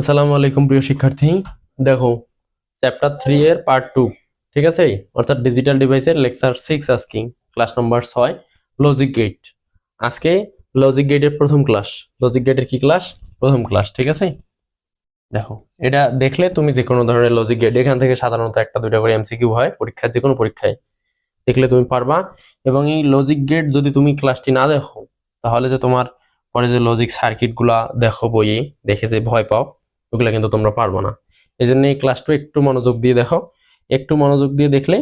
আসসালামু আলাইকুম প্রিয় শিক্ষার্থী। দেখো চ্যাপ্টার থ্রি এর পার্ট টু ঠিক আছে? অর্থাৎ ডিজিটাল ডিভাইসের লেকচার সিক্স আজকিং ক্লাস নম্বর ছয় লজিক গেট আজকে লজিক গেটের প্রথম ক্লাস লজিক গেটের কি ক্লাস প্রথম ক্লাস ঠিক আছে? দেখো, এটা দেখলে তুমি যে কোনো ধরনের লজিক গেট এখান থেকে সাধারণত একটা, দুইটা করে এমসিকিউ হয় পরীক্ষায় যে কোনো পরীক্ষায় দেখলে তুমি পারবা। এবং এই লজিক গেট যদি তুমি ক্লাসটি না দেখো, তাহলে যে তোমার পরে যে লজিক সার্কিটগুলা দেখো বইয়ে, দেখে যে ভয় পাও ওগুলো কিন্তু তোমরা পারব না। এই জন্য এই ক্লাসটা একটু মনোযোগ দিয়ে দেখো। একটু মনোযোগ দিয়ে দেখলে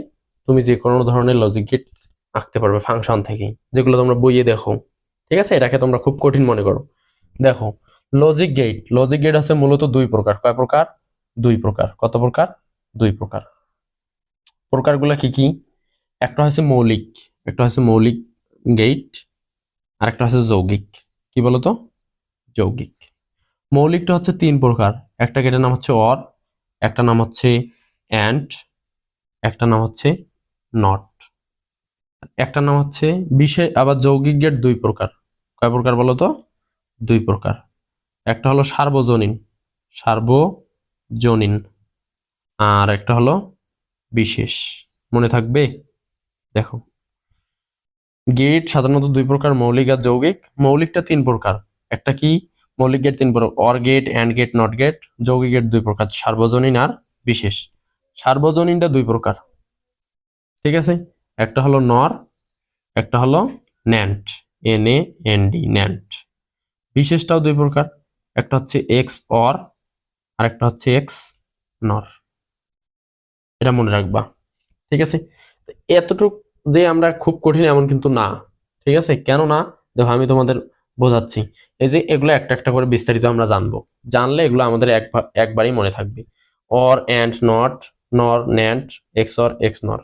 তুমি যে কোনো ধরনের লজিক গেট আঁকতে পারবে ফাংশন থেকেই, যেগুলো তোমরা বইয়ে দেখো। ঠিক আছে? এটাকে তোমরা খুব কঠিন মনে করো। দেখো লজিক গেট লজিক গেট আছে মূলত দুই প্রকার। কয় প্রকার? দুই প্রকার। কত প্রকার? দুই প্রকার। প্রকারগুলো কি কি? একটা হচ্ছে মৌলিক, একটা হচ্ছে মৌলিক গেট আর একটা হচ্ছে যৌগিক। কি বলতো? যৌগিক। মৌলিকটা হচ্ছে তিন প্রকার। একটা গেটের নাম হচ্ছে অর, একটা নাম হচ্ছে অ্যান্ড, একটা নাম হচ্ছে নট। একটা নাম হচ্ছে বিশেষ আবার যৌগিক গেট দুই প্রকার। কয় প্রকার বলো তো? দুই প্রকার। একটা হলো সার্বজনীন সার্বজনীন, আর একটা হলো বিশেষ। মনে থাকবে? দেখো। গেট সাধারণত দুই প্রকার, মৌলিক আর যৌগিক। মৌলিকটা তিন প্রকার। একটা কি? মৌলিক গেট তিন প্রকার OR gate AND gate NOT gate যৌগিক গেট দুই প্রকার, সার্বজনীন আর বিশেষ। সার্বজনীনটা দুই প্রকার। ঠিক আছে? একটা হলো নর একটা হলো NAND N A N D NAND বিশেষটাও দুই প্রকার, একটা হচ্ছে এক্স অর আর একটা হচ্ছে এক্স নর এটা মনে রাখবা। ঠিক আছে? এতটুক যে আমরা খুব কঠিন এমন কিন্তু না। ঠিক আছে? কেন না দেখো আমি তোমাদের বোঝাচ্ছি। এই যে এগুলো একটা একটা করে বিস্তারিত আমরা জানব। জানলে এগুলো আমাদের এক একবারই মনে থাকবে। অর অ্যান্ড নট নর ন্যান্ট এক্স অর এক্স নর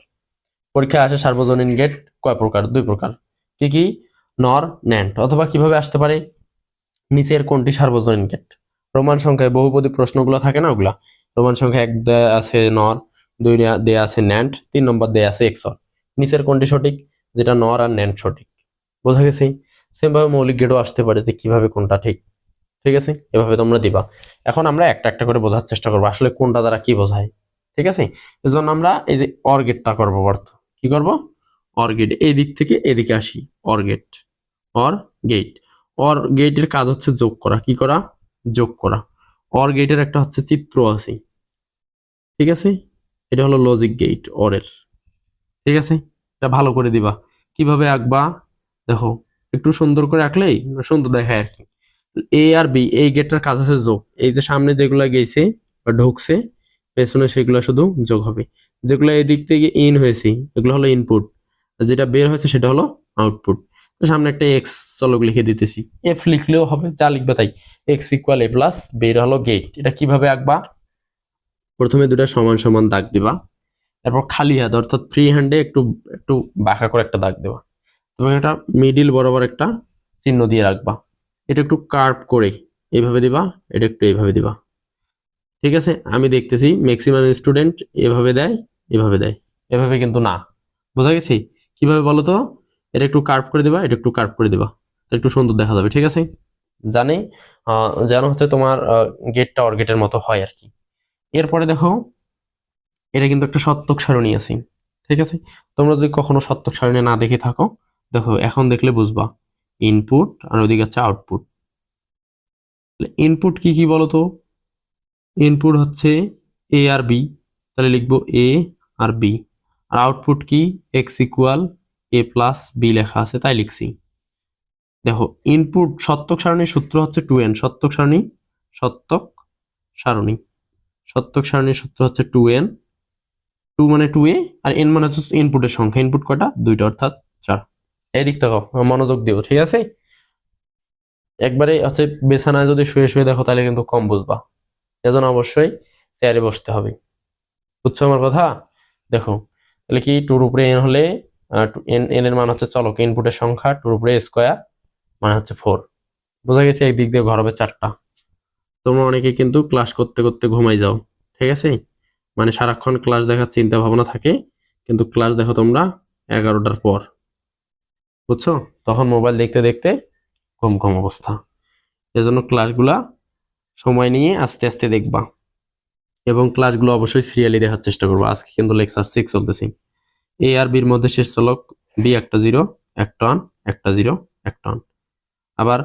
পরীক্ষায় আসে সার্বজনীন গেট কয় প্রকার? দুই প্রকার। কি কি? নর ন্যান্ট অথবা কীভাবে আসতে পারে? নিচের কোনটি সার্বজনীন গেট রোমান সংখ্যায় বহুপদী প্রশ্নগুলো থাকে না ওগুলা? রোমান সংখ্যা এক দেয়া আছে নর দুই দেয়া- আছে ন্যান্ট তিন নম্বর দেয়া আছে এক্স অর নিচের কোনটি সঠিক? যেটা নর আর ন্যান্ট সঠিক। বোঝা গেছে? সেমভাবে মৌলিক গেটও আসতে পারে যে কীভাবে কোনটা ঠিক। ঠিক আছে? এভাবে তোমরা দিবা। এখন আমরা একটা একটা করে বোঝার চেষ্টা করব আসলে কোনটা দ্বারা কি বোঝায়। ঠিক আছে? এজন্য আমরা এই যে অর গেটটা করব অর্থ কি করব? অর গেট এই দিক থেকে এদিকে আসি। OR gate OR gate OR গেটের কাজ হচ্ছে যোগ করা। কি করা? যোগ করা। অর গেটের একটা হচ্ছে চিত্র আছে। ঠিক আছে? এটা হলো লজিক গেট অরের ঠিক আছে? এটা ভালো করে দিবা। কীভাবে আঁকবা? দেখো। একটু সুন্দর করে আঁকলেই সুন্দর দেখায় আর কি। এ আর বি, এই গেটটার কাজ আছে যোগ। এই যে সামনে যেগুলো গেছে বা ঢুকছে, পেছনে সেগুলো শুধু যোগ হবে। যেগুলো এদিক থেকে ইন হয়েছে, এগুলো হলো ইনপুট যেটা বের হয়েছে সেটা হলো আউটপুট তো সামনে একটা এক্স চলক লিখে দিতেছি। এফ লিখলেও হবে, যা লিখবে তাই। এক্স ইকুয়াল এ প্লাস বের হলো গেট এটা কীভাবে আঁকবা? প্রথমে দুটা সমান সমান দাগ দিবা। তারপর খালি হাত, অর্থাৎ ফ্রি হ্যান্ডে একটু একটু বাঁকা করে একটা দাগ দেবা। এবং এটা মিডিল বরাবর একটা চিহ্ন দিয়ে রাখবা। এটা একটু কার্ভ করে এইভাবে দিবা, এটা একটু এইভাবে দিবা। ঠিক আছে? আমি দেখতেছি ম্যাক্সিমাম স্টুডেন্ট এভাবে দেয় এভাবে দেয়। এভাবে কিন্তু না। বোঝা গেছে? কীভাবে বলো তো? এটা একটু কার্ভ করে দিবা, এটা একটু কার্ভ করে দিবা। একটু সুন্দর দেখা যাবে, ঠিক আছে? জানি যেন হচ্ছে তোমার গেটটা অর গেটের মতো হয় আর কি। এরপরে দেখো, এটা কিন্তু একটা সত্যক সারণী আছে, ঠিক আছে? তোমরা যদি কখনো সত্যক সারণী না দেখে থাকো দেখো, এখন দেখলে বুঝবা। ইনপুট আর ওদিকে হচ্ছে আউটপুট ইনপুট কি কি বলো তো ইনপুট হচ্ছে এ আর বি তাহলে লিখব এ আর বি আর আউটপুট কি? X equal A plus B লেখা আছে, তাই লিখছি। দেখো ইনপুট সত্যক সারণীর সূত্র হচ্ছে টু এন সত্যক সারণী সত্যক সারণী। সত্যক সারণীর সূত্র হচ্ছে টু এন টু মানে টু এ আর এন মানে হচ্ছে ইনপুটের সংখ্যা। ইনপুট কটা দুইটা, অর্থাৎ চার। এই দিক থেকে মনোযোগ দিও, ঠিক আছে? একবারে হচ্ছে বেছানায় যদি শুয়ে শুয়ে দেখো, তাহলে কিন্তু কম বুঝবা। এজন্য অবশ্যই চেয়ারে বসতে হবে। বুঝছ আমার কথা? দেখো, তাহলে কি টুর উপরে এন হলে এন এন এর মান হচ্ছে চলক ইনপুটের সংখ্যা টুর উপরে স্কোয়ার মানে হচ্ছে ফোর বোঝা গেছে? একদিক দিয়ে ঘর হবে চারটা। তোমরা অনেকে কিন্তু ক্লাস করতে করতে ঘুমাই যাও, ঠিক আছে? মানে সারাক্ষণ ক্লাস দেখার চিন্তা ভাবনা থাকে, কিন্তু ক্লাস দেখো তোমরা এগারোটার পর। বুঝছ? তখন মোবাইল দেখতে দেখতে ঘুম ঘুম অবস্থা। এজন্য ক্লাসগুলা সময় নিয়ে আস্তে আস্তে দেখবা। এবং ক্লাসগুলো অবশ্যই সিরিয়ালি দেখার চেষ্টা করব। আজকে কিন্তু লেকচার সিক্স চলতেছি। এ আর বির মধ্যে শেষ চলক। বি একটা জিরো একটা অন একটা জিরো একটা অন আবার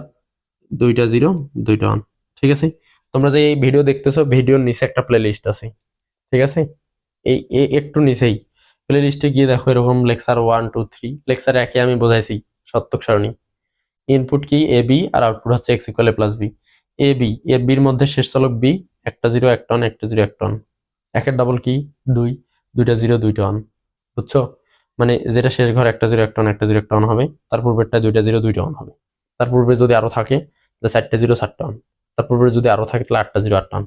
দুইটা জিরো দুইটা অন ঠিক আছে? তোমরা যে এই ভিডিও দেখতেছো ভিডিওর নিচে একটা প্লে লিস্ট আছে। ঠিক আছে? এই একটু নিচেই। প্লে লিস্টে গিয়ে দেখো এরকম lecture one two three lecture একে আমি বোঝাইছি সত্যক সারণী। ইনপুট কি? এ বি আর আউটপুট হচ্ছে X equal plus B A B A বির মধ্যে শেষ চলক বি একটা জিরো এক টন একটা জিরো একটা অন একের ডাবল কি? দুই। দুইটা জিরো দুইটা ওয়ান বুঝছ? মানে যেটা শেষ ঘর একটা জিরো একটা অন একটা জিরো একটা অন হবে। তার পূর্বেরটা দুইটা জিরো দুইটা ওয়ান হবে। তার পূর্বে যদি আরও থাকে, তাহলে চারটে জিরো চারটা ওয়ান তার পূর্বে যদি আরও থাকে, তাহলে আটটা জিরো আটটা অন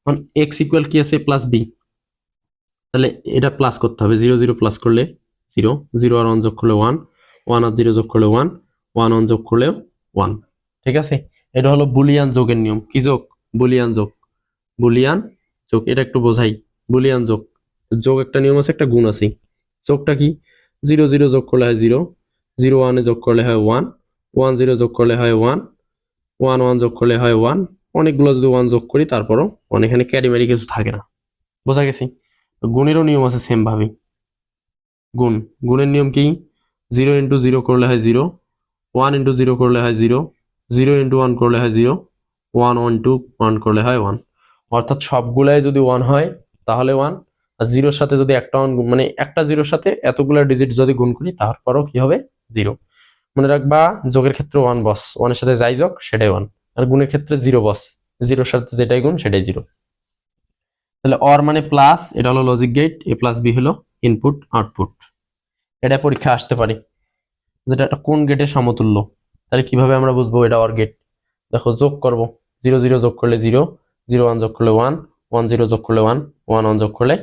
এখন এক্স ইকুয়াল কি আছে? প্লাস বি তাহলে এটা প্লাস করতে হবে। জিরো জিরো প্লাস করলে জিরো জিরো আর ওয়ান যোগ করলে ওয়ান ওয়ান আর জিরো যোগ করলে ওয়ান ওয়ান ওয়ান যোগ করলেও ওয়ান ঠিক আছে? এটা হলো বুলিয়ান যোগের নিয়ম। কি যোগ? বুলিয়ান যোগ। বুলিয়ান যোগ। এটা একটু বোঝাই। বুলিয়ান যোগ। যোগ একটা নিয়ম আছে, একটা গুণ আছে। যোগটা কি? জিরো জিরো যোগ করলে হয় জিরো জিরো ওয়ানে যোগ করলে হয় ওয়ান ওয়ান জিরো যোগ করলে হয় ওয়ান ওয়ান ওয়ান যোগ করলে হয় ওয়ান অনেকগুলো যদি ওয়ান যোগ করি, তারপরও অনেকখানে ক্যারিমারি কিছু থাকে না। বোঝা গেছি? গুণেরও নিয়ম আছে সেম ভাবে গুণ। গুণের নিয়ম কি? জিরো ইন্টু জিরো করলে হয় জিরো ওয়ান ইন্টু জিরো করলে হয় জিরো জিরো ইন্টু ওয়ান করলে হয় zero one one two one করলে হয় ওয়ান অর্থাৎ সবগুলাই যদি ওয়ান হয়, তাহলে ওয়ান আর জিরোর সাথে যদি একটা ওয়ান মানে একটা জিরোর সাথে এতগুলো ডিজিট যদি গুণ করি, তারপরও কি হবে? জিরো মনে রাখবা, যোগের ক্ষেত্রে ওয়ান বস ওয়ানের সাথে যাই যোগ, সেটাই ওয়ান আর গুণের ক্ষেত্রে জিরো বস জিরোর সাথে যেটাই গুণ, সেটাই জিরো তাহলে অর মানে প্লাস এটা হলো logic gate A plus B হলো ইনপুট আউটপুট এটা পরীক্ষা আসতে পারে। যেটা একটা কোন গেটের সমতুল্য? তাহলে কীভাবে আমরা বুঝব এটা অর গেট দেখো যোগ করব। জিরো জিরো যোগ করলে জিরো জিরো ওয়ান যোগ করলে ওয়ান ওয়ান জিরো যোগ করলে ওয়ান ওয়ান ওয়ান যোগ করলে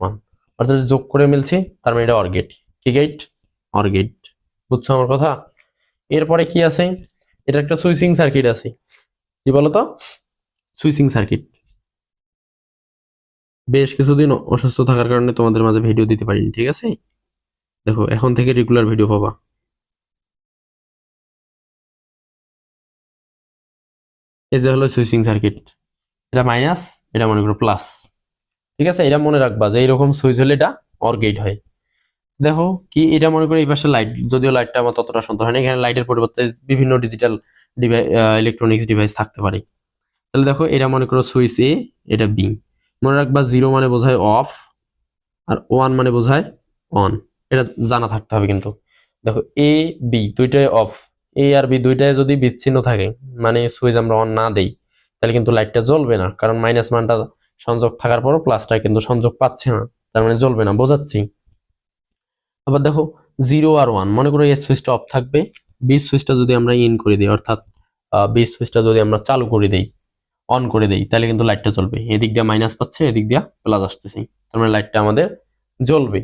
ওয়ান অর্থাৎ যোগ করে মিলছে, তার মানে এটা অর গেট কি গেট অর গেট বুঝছ আমার কথা? এরপরে কি আছে? এটা একটা সুইচিং সার্কিট আছে। কি বলতো? সুইচিং সার্কিট বেশ কিছুদিন অসুস্থ থাকার কারণে তোমাদের মাঝে ভিডিও দিতে পারিনি, ঠিক আছে? দেখো, এখন থেকে রেগুলার ভিডিও পাবা। এই যে হলো সুইচিং সার্কিট এটা মাইনাস এটা মনে করো প্লাস ঠিক আছে? এটা মনে রাখবা যে এইরকম সুইচ হলে এটা অর গেট হয়। দেখো, কি এটা মনে করো এই পাশে লাইট যদিও লাইটটা আমার ততটা সুন্দর হয় না, এখানে লাইটের পরিবর্তে বিভিন্ন ডিজিটাল ডিভাইস ইলেকট্রনিক্স ডিভাইস থাকতে পারে। তাহলে দেখো, এটা মনে করো সুইচ এ এটা বি মনে রাখবা জিরো মানে বোঝায় অফ আর ওয়ান মানে বোঝায় অন এটা জানা থাকতে হবে কিন্তু। দেখো এ বি দুইটাই অফ এ আর বি দুইটাই যদি বিচ্ছিন্ন থাকে মানে সুইচ আমরা অন না দেই, তাহলে কিন্তু লাইটটা জ্বলবে না। কারণ মাইনাস মানটা সংযোগ থাকার পরও প্লাসটা কিন্তু সংযোগ পাচ্ছে না। তার মানে জ্বলবে না, বোঝাচ্ছি। আবার দেখো জিরো আর ওয়ান মনে করো এই সুইচটা অফ থাকবে বি সুইচটা যদি আমরা ইন করে দিই, অর্থাৎ বি সুইচটা যদি আমরা চালু করে দিই অন করে দেই, তাহলে কিন্তু লাইটটা জ্বলবে। এদিক দিয়ে মাইনাস পাচ্ছে, এদিক দিয়ে প্লাস আসতেছে। তার মানে লাইটটা আমাদের জ্বলবে।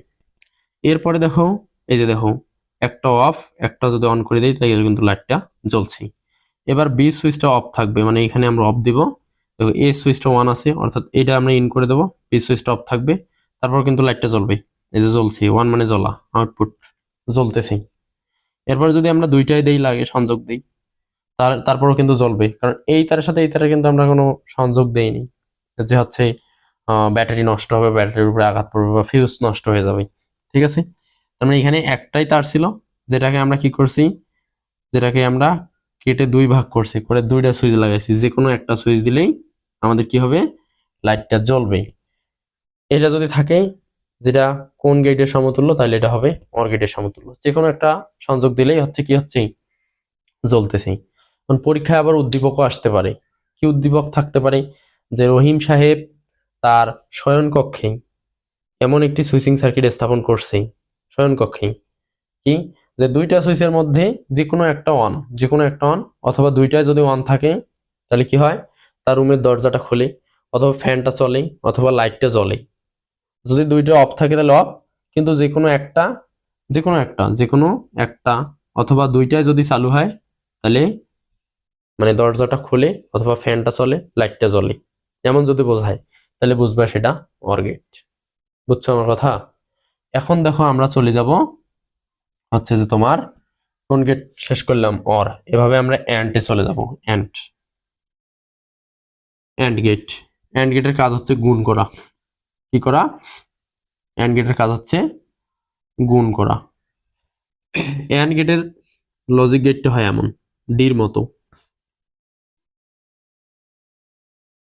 এরপরে দেখো, এই যে দেখো, একটা অফ একটা যদি অন করে দিই, তাহলে কিন্তু লাইটটা জ্বলছে। এবার বি সুইচটা অফ থাকবে মানে এখানে আমরা অফ দিব। দেখো এ সুইচটা ওয়ান আছে, অর্থাৎ এটা আমরা ইন করে দেবো বি সুইচটা অফ থাকবে, তারপর কিন্তু লাইটটা জ্বলবে। এই যে জ্বলছে ওয়ান মানে জ্বলা আউটপুট জ্বলতেছে। এরপর যদি আমরা দুইটাই দেই, লাগে, সংযোগ দিই তার, তারপরও কিন্তু জ্বলবে। কারণ এই তারের সাথে, এই তারে কিন্তু আমরা কোনো সংযোগ দেইনি। যে হচ্ছে ব্যাটারি নষ্ট হবে, ব্যাটারির উপরে আঘাত পড়বে বা ফিউজ নষ্ট হয়ে যাবে। ঠিক আছে? তার মানে এখানে একটাই তার ছিল, যেটাকে আমরা কি করছি? যেটাকে আমরা কেটে দুই ভাগ করছি, করে দুইটা সুইচ লাগাইছি। যে কোনো একটা সুইচ দিলেই আমাদের কি হবে? লাইটটা জ্বলবে। এটা যদি থাকে, যেটা কোন গেটের সমতুল্য, তাহলে এটা হবে অর গেটের সমতুল্য। যে কোনো একটা সংযোগ দিলেই হচ্ছে কি হচ্ছে? জ্বলতেছে। এখন পরীক্ষায় আবার উদ্দীপকও আসতে পারে। কি উদ্দীপক থাকতে পারে? যে রহিম সাহেব তার শয়নকক্ষে এমন একটি সুইচিং সার্কিট স্থাপন করছে, শয়নকক্ষে, কি? যে দুইটা সুইচের মধ্যে যে কোনো একটা অন যে কোনো একটা অন অথবা দুইটায় যদি অন থাকে, তাহলে কি হয়? তার রুমের দরজাটা খোলে, অথবা ফ্যানটা চলে, অথবা লাইটটা জ্বলে। যদি দুইটা অফ থাকে তাহলে অফ কিন্তু যে কোনো একটা যে কোনো একটা যে কোনো একটা, অথবা দুইটায় যদি চালু হয়, তাহলে মানে দরজাটা খুলে অথবা ফ্যানটা চলে লাইটটা জ্বলে। এমন যদি বোঝায়, তাহলে বুঝবে সেটা অর গেট বুঝছ আমার কথা? এখন দেখো আমরা চলে যাব হচ্ছে যে তোমার কোন গেট শেষ করলাম অর এভাবে আমরা অ্যান্টে চলে যাব অ্যান্ট অ্যান্ড গেট অ্যান্ড গেটের কাজ হচ্ছে গুণ করা। কি করা? অ্যান্ড গেটের কাজ হচ্ছে গুণ করা। অ্যান্ড গেটের লজিক গেটটা হয় এমন ডির মতো।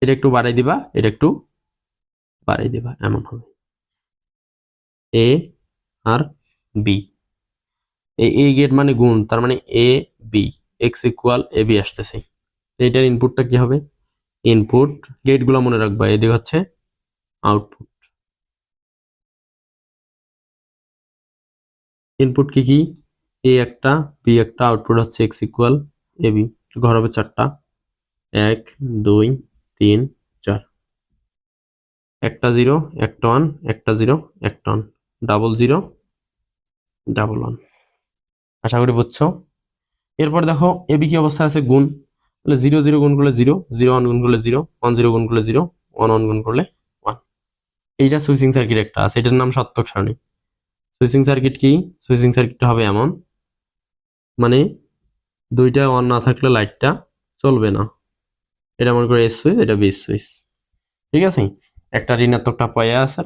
এটা একটু বাড়াই দিবা, এটা একটু বাড়াই দিবা, এমন হবে। এ আর বি এই এ গেট মানে গুণ, তার মানে A B X equal A B আসতেছে। এইটার ইনপুটটা কি হবে? ইনপুট গেটগুলো মনে রাখবা, এদিকে হচ্ছে আউটপুট ইনপুট কি কি? এ একটা বি একটা আউটপুট হচ্ছে এক্স ইকুয়াল এ বি ঘর হবে চারটা। এক, দুই তিন, চার। একটা জিরো, একটা ওয়ান, একটা জিরো, একটা one. Double zero, double one. আশা করি বুঝছ? এরপর দেখো এবি কি অবস্থা আছে? গুণ। তাহলে জিরো জিরো গুণ করলে জিরো জিরো ওয়ান গুণ করলে জিরো, ওয়ান জিরো গুণ করলে জিরো, ওয়ান ওয়ান গুণ করলে ওয়ান। এইটা সুইচিং সার্কিট একটা আছে, এটার নাম সত্যক সারণী। সুইচিং সার্কিট কি? সুইচিং সার্কিটটা হবে এমন। মানে দুইটা অন না থাকলে লাইটটা চলবে না। এটা মনে করে এস সুইচ এটা বি সুইচ ঠিক আছে? একটা ঋণাত্মকটা পেয়ে আছে আর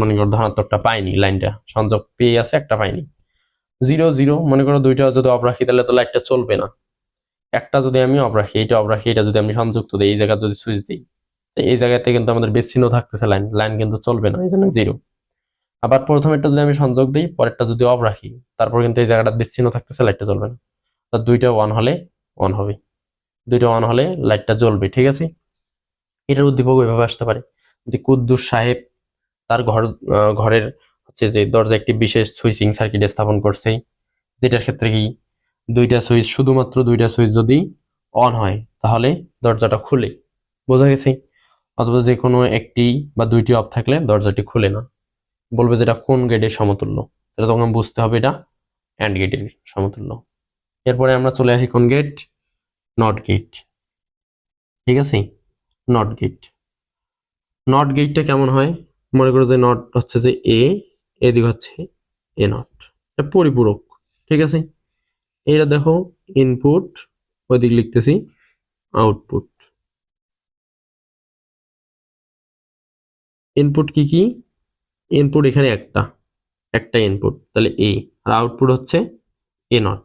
মনে করো ধনাত্মকটা পাইনি, লাইনটা সংযোগ পেয়ে আছে, একটা পাইনি। জিরো জিরো, মনে করো দুইটা যদি অফ রাখি, তাহলে তো লাইটটা চলবে না। একটা যদি আমি অফ রাখি এটা অফ রাখি এটা যদি আমি সংযুক্ত দিই, এই জায়গায় যদি সুইচ দিই এই জায়গাতে কিন্তু আমাদের বিচ্ছিন্ন থাকতেছে লাইন লাইন কিন্তু চলবে না এই জন্য জিরো। আবার প্রথমেরটা যদি আমি সংযোগ দিই, পরেরটা যদি অফ রাখি, তারপর কিন্তু এই জায়গাটা বিচ্ছিন্ন থাকতেছে লাইটটা চলবে না। দুইটা ওয়ান হলে অন হবে। দুইটা অন হলে লাইটটা জ্বলবে, ঠিক আছে? এটার উদ্দীপক ওইভাবে আসতে পারে যে কুদ্দুস সাহেব তার ঘর ঘরের হচ্ছে যে দরজা একটি বিশেষ সুইচিং সার্কিট স্থাপন করছে, যেটার ক্ষেত্রে কি দুইটা সুইচ, শুধুমাত্র দুইটা সুইচ যদি অন হয়, তাহলে দরজাটা খুলে। বোঝা গেছে? অথবা যে কোনো একটি বা দুইটি অফ থাকলে দরজাটি খুলে না। বলবে যেটা কোন গেটের সমতুল্য? এটা তখন বুঝতে হবে এটা অ্যান্ড গেটের সমতুল্য। এরপরে আমরা চলে আসি কোন গেট নট গেট ঠিক আছে? নট গেট নট গেটটা কেমন হয়? মনে করো যে নট হচ্ছে যে এ এদিক হচ্ছে এ নট এটা পরিপূরক, ঠিক আছে? এইটা দেখো ইনপুট ওইদিক লিখতেছি আউটপুট ইনপুট কি কি? ইনপুট এখানে একটা একটা ইনপুট তাহলে এ আর আউটপুট হচ্ছে এ নট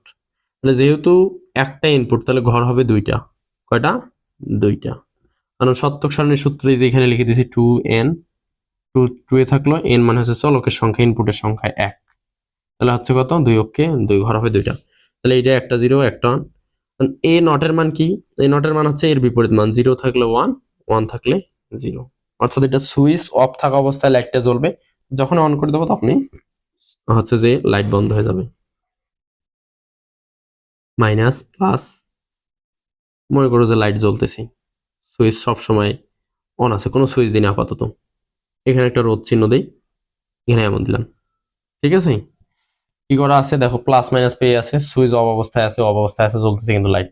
তাহলে যেহেতু একটা ইনপুট তাহলে ঘর হবে দুইটা। কয়টা? দুইটা। কারণ সত্যক সারণীর সূত্রে যে এখানে লিখে দিয়েছি two N two two A থাকল এন মানে হচ্ছে চলকের সংখ্যা ইনপুটের সংখ্যা এক। তাহলে হচ্ছে কত? দুই অক্ষে দুই, ঘর হবে দুইটা। তাহলে এইটা একটা জিরো একটা ওয়ান এ নটের মান কি? এ নটের মান হচ্ছে এর বিপরীত মান। জিরো থাকলে ওয়ান ওয়ান থাকলে জিরো অর্থাৎ এটা সুইচ অফ থাকা অবস্থায় লাইটটা জ্বলবে। যখন অন করে দেবো তখনই হচ্ছে যে লাইট বন্ধ হয়ে যাবে। মাইনাস প্লাস, মনে করো যে লাইট জ্বলতেছে, সুইচ সব সময় অন আছে, কোনো সুইচ দিন আপাতত। এখানে একটা রোদ চিহ্ন দেই, এখানে এমন দিলাম। ঠিক আছে? কি করা আছে? দেখো প্লাস মাইনাস পেয়ে আছে, সুইচ অফ অবস্থায় আছে, অফ অবস্থায় আছে, জ্বলতেছে কিন্তু লাইট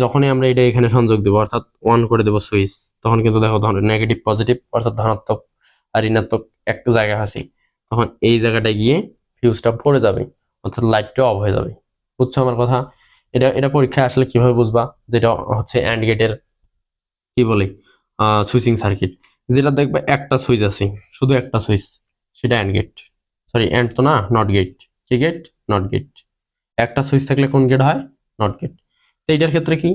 যখনই আমরা এটা এখানে সংযোগ দেবো, অর্থাৎ অন করে দেবো সুইচ, তখন কিন্তু দেখো নেগেটিভ পজিটিভ অর্থাৎ ধনাত্মক আর ঋণাত্মক একটা জায়গায় আছে। তখন এই জায়গাটায় গিয়ে ফিউজটা পড়ে যাবে, অর্থাৎ লাইটটা অফ হয়ে যাবে। বুঝছ আমার কথা? এটা এটা পরীক্ষায় আসলে কীভাবে বুঝবা? যেটা হচ্ছে অ্যান্ড গেটের কি বলে? সুইচিং সার্কিট যেটা দেখবে একটা সুইচ আছে, শুধু একটা সুইচ সেটা অ্যান্ড গেট সরি অ্যান্ড তো না নট গেট কি গেট নট গেট একটা সুইচ থাকলে কোন গেট হয়? নট গেট তো এইটার ক্ষেত্রে কি?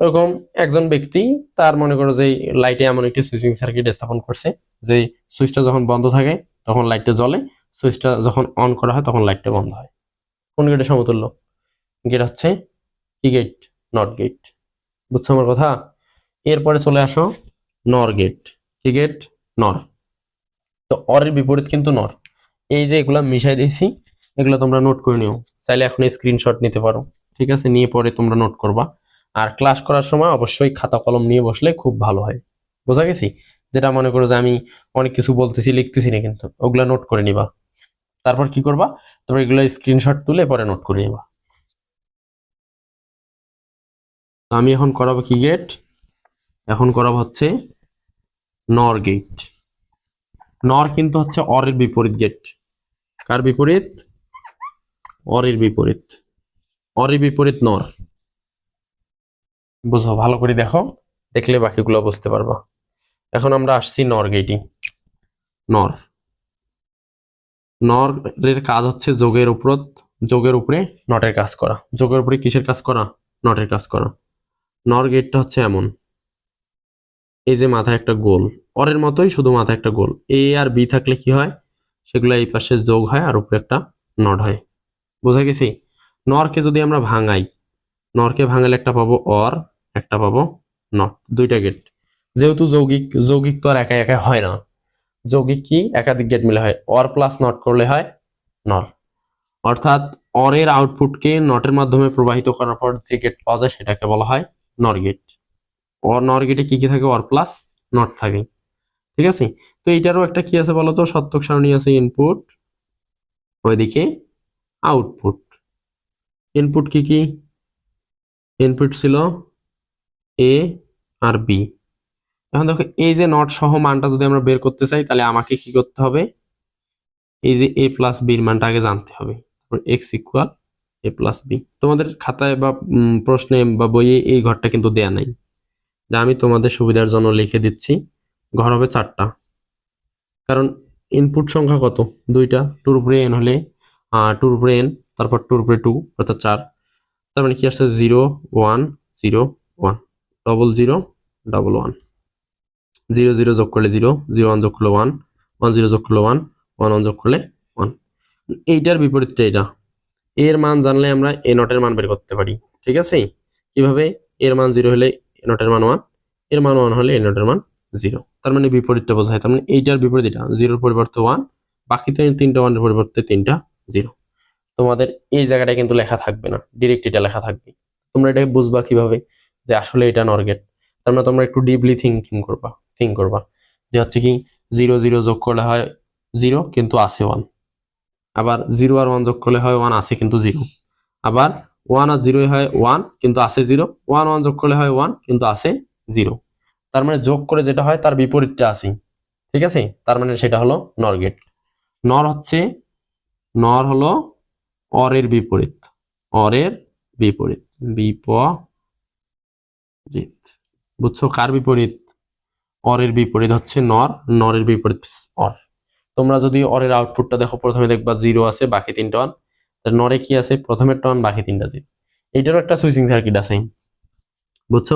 ওরকম একজন ব্যক্তি, তার মনে করো যে লাইটে এমন একটি সুইচিং সার্কিট স্থাপন করছে, যে সুইচটা যখন বন্ধ থাকে, তখন লাইটটা জ্বলে সুইচটা যখন অন করা হয়, তখন লাইটটা বন্ধ হয়। কোন গেটের সমতুল্য? গেট হচ্ছে কি গেট নট গেট বুঝছ আমার কথা? এরপরে চলে আসো নর গেট কি গেট নর তো অরের বিপরীত কিন্তু নর এই যে এগুলা মিশাই দিয়েছি, এগুলো তোমরা নোট করে নিও। চাইলে এখন স্ক্রিনশট নিতে পারো। ঠিক আছে? নিয়ে পরে তোমরা নোট করবা। আর ক্লাস করার সময় অবশ্যই খাতা কলম নিয়ে বসলে খুব ভালো হয়। বোঝা গেছি? যেটা মনে করো যে আমি অনেক কিছু বলতেছি, লিখতেছি না কিন্তু। ওগুলা নোট করে নিবা। তারপর কি করবা? তোমরা এগুলো স্ক্রিনশট তুলে পরে নোট করে নিবা। তো আমি এখন করাবো কি গেট এখন করাবো হচ্ছে নর গেট নর কিন্তু হচ্ছে অরের বিপরীত গেট কার বিপরীত? অরের বিপরীত। অরের বিপরীত নর বুঝো, ভালো করে দেখো। দেখলে বাকিগুলো বুঝতে পারবা। এখন আমরা আসছি নর গেটি নর নর এর কাজ হচ্ছে যোগের উপর যোগের উপরে নটের কাজ করা। যোগের উপরে কিসের কাজ করা? নটের কাজ করা। নর গেটটা হচ্ছে এমন। এই যে মাথায় একটা গোল। অরের মতোই শুধু মাথায় একটা গোল। এ আর বি থাকলে কি হয়? সেগুলো এই পাশে যোগ হয় আর উপরে একটা নট হয়। বোঝা গেছে? নরকে যদি আমরা ভাঙাই, নরকে ভাঙালে একটা পাবো অর, একটা পাবো নট। দুইটা গেট। যেহেতু যৌগিক যৌগিক তো আর একা একা হয় না। যৌগিক কি? একাধিক গেট মিলে হয়। অর প্লাস নট করলে হয় নর। অর্থাৎ অরের আউটপুটকে নটের মাধ্যমে প্রবাহিত করার পর যে গেট পাওয়া যায় সেটাকে বলা হয় নর গেট। অর নর গেটে কি কি থাকে? অর প্লাস নট থাকে। ঠিক আছে? তো এইটারও একটা কি আছে বলতো? সত্যক সারণী আছে ইনপুট ওইদিকে আউটপুট ইনপুট কি কি? ইনপুট ছিল এ আর বি এখন দেখো, এই যে নট সহ মানটা যদি আমরা বের করতে চাই, তাহলে আমাকে কি করতে হবে? এই যে এ প্লাস বির মানটা আগে জানতে হবে। X equal A plus B তোমাদের খাতায় বা প্রশ্নে বা বইয়ে এই ঘরটা কিন্তু দেয়া নাই। যা আমি তোমাদের সুবিধার জন্য লিখে দিচ্ছি। ঘর হবে চারটা। কারণ ইনপুট সংখ্যা কত? দুইটা। টুর উপরে এন হলে টুর উপরে এন তারপর টুর উপরে টু অর্থাৎ চার। তার মানে কি আসছে? Zero one zero one double zero double one zero zero যোগ করলে জিরো জিরো ওয়ান যোগ করলে ওয়ান ওয়ান জিরো যোগ করলে ওয়ান ওয়ান ওয়ান যোগ করলে ওয়ান এইটার বিপরীতটা এটা। এর মান জানলে আমরা এ নটের মান বের করতে পারি। ঠিক আছে? কীভাবে? এর মান জিরো হলে এ নটের মান ওয়ানের মান ওয়ান হলে এ নটের মান জিরো তার মানে বিপরীতটা বোঝায়। তার মানে এইটার বিপরীত এটা জিরোর পরিবর্তে ওয়ান বাকি তো তিনটা ওয়ানের পরিবর্তে তিনটা জিরো তোমাদের এই জায়গাটা কিন্তু লেখা থাকবে না। ডিরেক্ট এটা লেখা থাকবে। তোমরা এটা বুঝবা কীভাবে যে আসলে এটা নরগেট তার মানে তোমরা একটু ডিপলি থিঙ্কিং করবা। থিঙ্ক করবা। যে হচ্ছে কি জিরো জিরো যোগ করলে হয় জিরো কিন্তু আছে ওয়ান আবার জিরো আর ওয়ান যোগ করলে হয় ওয়ান আছে কিন্তু জিরো। আবার ওয়ান আর জিরোই হয় ওয়ান কিন্তু আছে জিরো। ওয়ান ওয়ান যোগ করলে হয় ওয়ান কিন্তু আছে জিরো। তার মানে যোগ করে যেটা হয়, তার বিপরীতটা আছে ঠিক আছে? তার মানে সেটা হলো নর গেট। নর হচ্ছে, নর হলো অরের বিপরীত। অরের বিপরীত। বিপরীত। বুঝছ কার বিপরীত? অরের বিপরীত হচ্ছে নর, নরের বিপরীত অর। তোমরা যদি অরের আউটপুটটা দেখো, প্রথমে দেখবা জিরো আছে, বাকি তিনটা ওয়ান নরে কি আছে? প্রথমের ওয়ান বাকি তিনটা জিরো এইটারও একটা সুইচিং সার্কিট আছে। বুঝছ?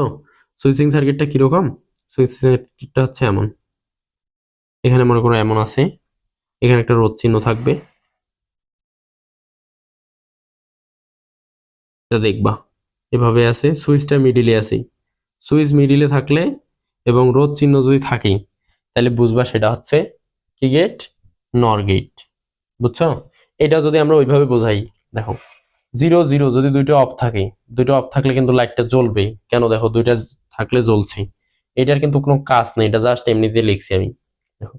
সুইচিং সার্কিটটা কীরকম? সুইচিং সার্কিটটা হচ্ছে এমন। এখানে মনে করো এমন আছে। এখানে একটা রোদ চিহ্ন থাকবে। দেখবা। এভাবে আছে সুইচটা মিডিলে আছে। সুইচ মিডিলে থাকলে এবং রোদ চিহ্ন যদি থাকে, তাহলে বুঝবা সেটা হচ্ছে কি গেট নর গেট বুঝছ? এটা যদি আমরা ওইভাবে বোঝাই, দেখো জিরো জিরো যদি দুইটা অফ থাকে, দুইটা অফ থাকলে কিন্তু লাইটটা জ্বলবে। কেন? দেখো, দুইটা থাকলে জ্বলছে। এটার কিন্তু কোনো কাজ নেই, এটা জাস্ট এমনিতে লিখছি আমি। দেখো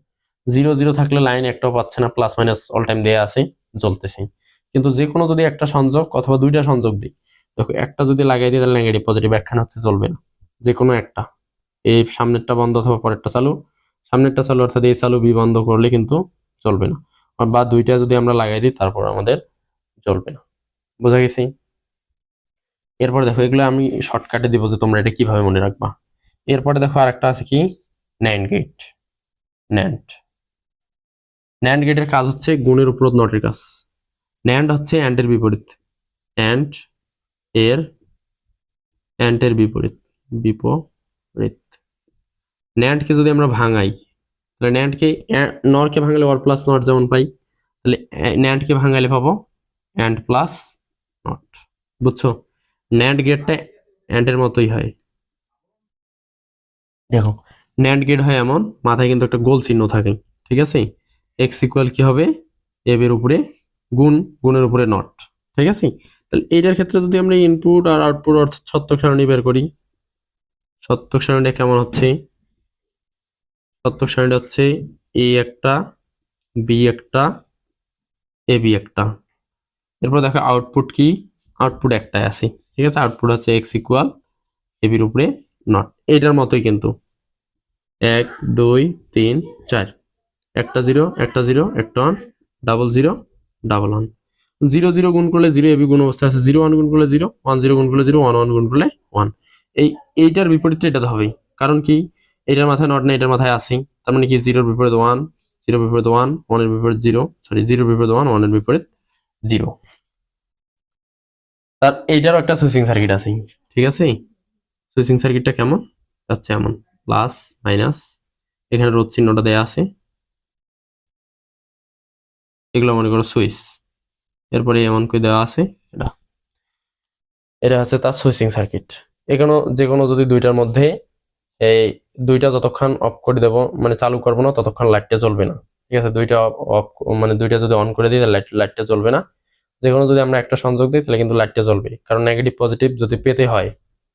জিরো জিরো থাকলে লাইন একটাও পাচ্ছে না প্লাস মাইনাস অল টাইম দেয়া আছে, জ্বলতেছে। কিন্তু যে কোনো যদি একটা সংযোগ অথবা দুইটা সংযোগ দিই, দেখো, একটা যদি লাগাই দিই, তাহলে নেগেটিভ পজিটিভ একখানে হচ্ছে, জ্বলবে না। যে কোনো একটা। এই সামনেরটা বন্ধ অথবা পরেরটা চালু। সামনেরটা চালু অর্থাৎ এই চালু বি বন্ধ করলে কিন্তু চলবে না। বা দুইটা যদি আমরা লাগাই দিই, তারপর আমাদের চলবে না। বোঝা গেছে? এরপর দেখো, এগুলো আমি শর্টকাটে দিব যে তোমরা এটা কীভাবে মনে রাখবা। এরপরে দেখো আরেকটা আছে কি? ন্যান্ড গেট ন্যান্ড ন্যান্ড গেটের কাজ হচ্ছে গুণের উপর নটের কাজ। ন্যান্ড হচ্ছে অ্যান্ডের বিপরীত। অ্যান্ড এর অ্যান্ডের বিপরীত। বিপরীত। ন্যান্ডকে যদি আমরা ভাঙাই তাহলে ন্যান্ডকে নরকে ভাঙালে ওয়ার প্লাস নট যেমন পাই, তাহলে ন্যান্ডকে ভাঙালে পাবো অ্যান্ড প্লাস নট বুঝছ? ন্যান্ড গেটটা অ্যান্ডের মতোই হয়। দেখো ন্যান্ড গেট হয় এমন, মাথায় কিন্তু একটা গোল চিহ্ন থাকে, ঠিক আছে? এক্স ইকুয়াল কি হবে? এব এর উপরে গুণ, গুণের উপরে নট ঠিক আছে? তাহলে এইটার ক্ষেত্রে যদি আমরা ইনপুট আর আউটপুট অর্থাৎ সত্যক সারণী বের করি সত্যক সারণীটা কেমন হচ্ছে? সত্যক সারণীটা হচ্ছে এ একটা, বি একটা, এ, বি একটা। এরপর দেখো আউটপুট কি? আউটপুট একটাই আছে। ঠিক আছে? আউটপুট হচ্ছে এক্স ইকুয়াল এ বির উপরে নট এইটার মতোই কিন্তু। এক, দুই, তিন, চার। একটা জিরো একটা জিরো একটা one double zero double one zero zero গুণ করলে জিরো এবি গুণ অবস্থা আছে। জিরো ওয়ান গুণ করলে জিরো ওয়ান জিরো গুণ করলে জিরো ওয়ান ওয়ান গুণ করলে ওয়ান এই, এইটার বিপরীতে এটা হবেই। কারণ কি? এটার মাথায় নট নেই, এটার মাথায় আসি তার মানে কি? জিরোর বিপরীত ওয়ান জিরো বিপরীত ওয়ান ওয়ানের বিপরীত জিরো সরি জিরোর বিপরীত ওয়ান ওয়ানের বিপরীত জিরো তার এইটারও একটা সুইচিং সার্কিট আছে, ঠিক আছে? সুইচিং সার্কিটটা কেমন? হচ্ছে এমন প্লাস মাইনাস এখানে রোদ চিহ্নটা দেয়া আছে। এগুলো মনে করো সুইচ এরপরে এমন করে দেওয়া আছে, এটা। এটা হচ্ছে তার সুইচিং সার্কিট এখানে যে কোনো যদি দুইটার মধ্যে এই দুইটা যতক্ষণ অফ করে দেবো মানে চালু করব না, ততক্ষণ লাইটটা জ্বলবে না। ঠিক আছে? দুইটা অফ মানে দুইটা যদি অন করে দিই, তাহলে লাইট লাইটটা জ্বলবে না। যে কোনো যদি আমরা একটা সংযোগ দিই, তাহলে কিন্তু লাইটটা জ্বলবে। কারণ নেগেটিভ পজিটিভ যদি পেতে হয়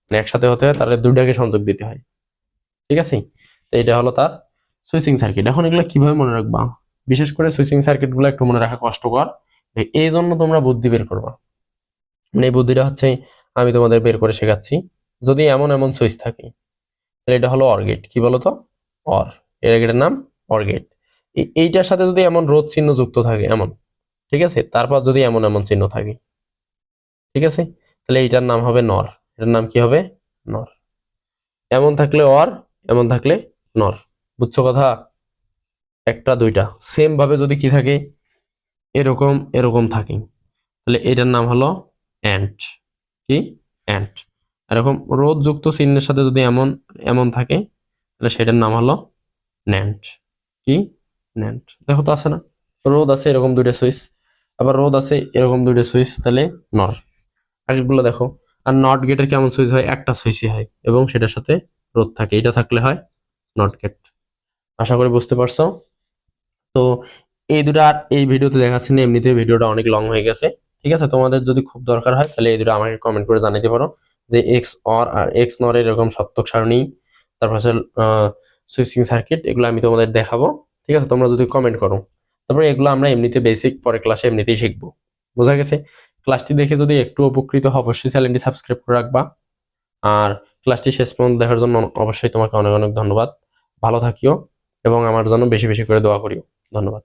মানে একসাথে হতে হয়, তাহলে দুইটাকে সংযোগ দিতে হয়। ঠিক আছে? তো এটা হলো তার সুইচিং সার্কিট এখন এগুলো কীভাবে মনে রাখবা? বিশেষ করে সুইচিং সার্কিটগুলো একটু মনে রাখা কষ্টকর। এই জন্য তোমরা বুদ্ধি বের করবা। মানে এই বুদ্ধিটা হচ্ছে, আমি তোমাদের বের করে শেখাচ্ছি। যদি এমন এমন সুইচ থাকে তাহলে এটা হলো অর গেট কি বলতো? অর এর গেটের নাম অর গেট এইটার সাথে যদি এমন রোধ চিহ্ন যুক্ত থাকে, এমন, ঠিক আছে? তারপর যদি এমন এমন চিহ্ন থাকে, ঠিক আছে? তাহলে এইটার নাম হবে নর এটার নাম কি হবে? নর এমন থাকলে অর এমন থাকলে নর বুঝছ কথা? একটা, দুইটা। সেম ভাবে যদি কি থাকে, এরকম এরকম থাকে। তাহলে এটার নাম হলো অ্যান্ট কি? অ্যান্ট এরকম রোধ যুক্ত চিহ্নের সাথে যদি এমন এমন থাকে, তাহলে সেটার নাম হলো ন্যান্ট কি? ন্যান্ট দেখো তো আছে না? রোদ আছে এরকম দুইটা সুইচ আবার রোদ আছে এরকম দুইটা সুইচ তাহলে নর আগেরগুলো দেখো, আর নট গেটের কেমন সুইচ হয়? একটা সুইচই হয়, এবং সেটার সাথে রোদ থাকে। এটা থাকলে হয় নট গেট আশা করি বুঝতে পারছ? তো এই দুটো আর এই ভিডিওতে দেখাচ্ছি না এমনিতে ভিডিওটা অনেক লং হয়ে গেছে। ঠিক আছে? তোমাদের যদি খুব দরকার হয়, তাহলে এই দুটো আমাকে কমেন্ট করে জানাতে পারো। যে এক্স অর আর এক্স নর এরকম সত্যক সারণী, তারপর হচ্ছে সুইচিং সার্কিট এগুলো আমি তোমাদের দেখাবো, ঠিক আছে? তোমরা যদি কমেন্ট করো। তারপরে এগুলো আমরা এমনিতে বেসিক পরে ক্লাসে এমনিতেই শিখব। বোঝা গেছে? ক্লাসটি দেখে যদি একটু উপকৃত হও, অবশ্যই চ্যানেলটি সাবস্ক্রাইব করে রাখবা। আর ক্লাসটি শেষ পর্যন্ত দেখার জন্য অবশ্যই তোমাকে অনেক অনেক ধন্যবাদ। ভালো থাকিও এবং আমার জন্য বেশি বেশি করে দোয়া করিও। ধন্যবাদ।